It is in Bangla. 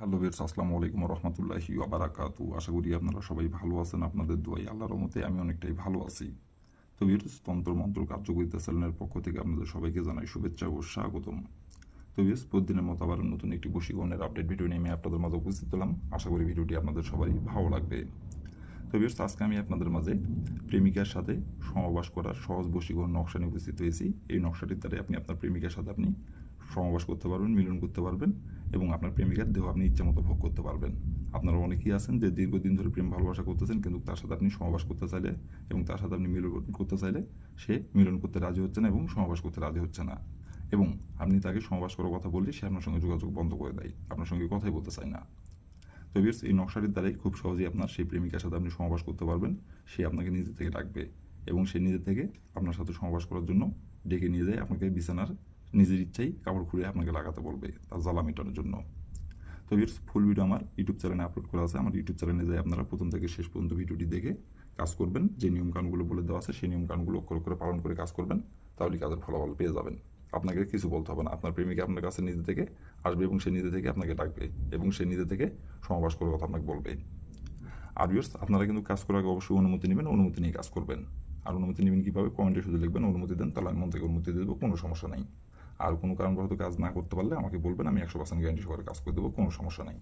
হ্যালো বেরস আসসালামু আলাইকুম রহমতুল্লাহি আবারাকাতু আশা করি আপনারা সবাই ভালো আছেন, আপনাদের দোয়াই আল্লাহর রহমতে আমি অনেকটাই ভালো আছি। তো বিরস তন্ত্র, মন্ত্র, কার্যকরিতা চ্যানেলের পক্ষ থেকে আপনাদের সবাইকে জানাই শুভেচ্ছা ও স্বাগতম। তো বিরস প্রতিদিনের মতো আবার নতুন একটি বশীকরণের আপডেট ভিডিও নিয়ে আমি আপনাদের মাঝে উপস্থিত হলাম। আশা করি ভিডিওটি আপনাদের সবাই ভালো লাগবে। তো বিরস আজকে আমি আপনাদের মাঝে প্রেমিকার সাথে সমাবাস করার সহজ বশীকরণ নকশা নিয়ে উপস্থিত হয়েছি। এই নকশাটির দ্বারা আপনি আপনার প্রেমিকার সাথে আপনি সমাবাস করতে পারবেন, মিলন করতে পারবেন এবং আপনার প্রেমিকার দেহ আপনি ইচ্ছা মতো ভোগ করতে পারবেন। আপনারা অনেকেই আছেন যে দীর্ঘদিন ধরে প্রেম ভালোবাসা করতেছেন কিন্তু তার সাথে আপনি সমাবাস করতে চাইলে এবং তার সাথে আপনি মিলন করতে চাইলে সে মিলন করতে রাজি হচ্ছে না এবং সমাবাস করতে রাজি হচ্ছে না। এবং আপনি তাকে সমাবাস করার কথা বললে সে আপনার সঙ্গে যোগাযোগ বন্ধ করে দেয়, আপনার সঙ্গে কথাই বলতে চায় না। তো বিয়ার্স এই নকশাটির দ্বারাই খুব সহজেই আপনার সেই প্রেমিকার সাথে আপনি সমাবাস করতে পারবেন, সে আপনাকে নিজে থেকে ডাকবে এবং সে নিজে থেকে আপনার সাথে সমাবাস করার জন্য ডেকে নিয়ে যায়, আপনাকে বিছানার নিজের ইচ্ছাই কাপড় খুলে আপনাকে লাগাতে বলবে তার জ্বালা মেটানোর জন্য। তো বিয়ার্স ফুল ভিডিও আমার ইউটিউব চ্যানেলে আপলোড করা আছে। আমার ইউটিউব চ্যানেলে যাই আপনারা প্রথম থেকে শেষ পর্যন্ত ভিডিওটি দেখে কাজ করবেন। যে নিয়মকানুনগুলো বলে দেওয়া আছে, সেই নিয়মকানুনগুলো অক্ষর করে পালন করে কাজ করবেন তাহলে কাজের ফলাফল পেয়ে যাবেন। আপনাকে কিছু বলতে হবে না। আপনার প্রেমিকা আপনার কাছে নিজে থেকে আসবে এবং সে নিজে থেকে আপনাকে ডাকবে এবং সে নিজে থেকে সমাবাস করার কথা আপনাকে বলবে। আর ভিউয়ার্স, আপনারা কিন্তু কাজ করার আগে অবশ্যই অনুমতি নেবেন, অনুমতি নিয়ে কাজ করবেন। আর অনুমতি নেবেন কীভাবে? কমেন্টে শুধু লিখবেন, অনুমতি দেন, তাহলে আমি মন থেকে অনুমতি দিয়ে দেবো, কোনো সমস্যা নেই। আর কোনো কারণবশত কাজ না করতে পারলে আমাকে বলবেন, আমি একশো পার্সেন্ট গ্যারান্টি সহকারে কাজ করে দেবো, কোনো সমস্যা নেই।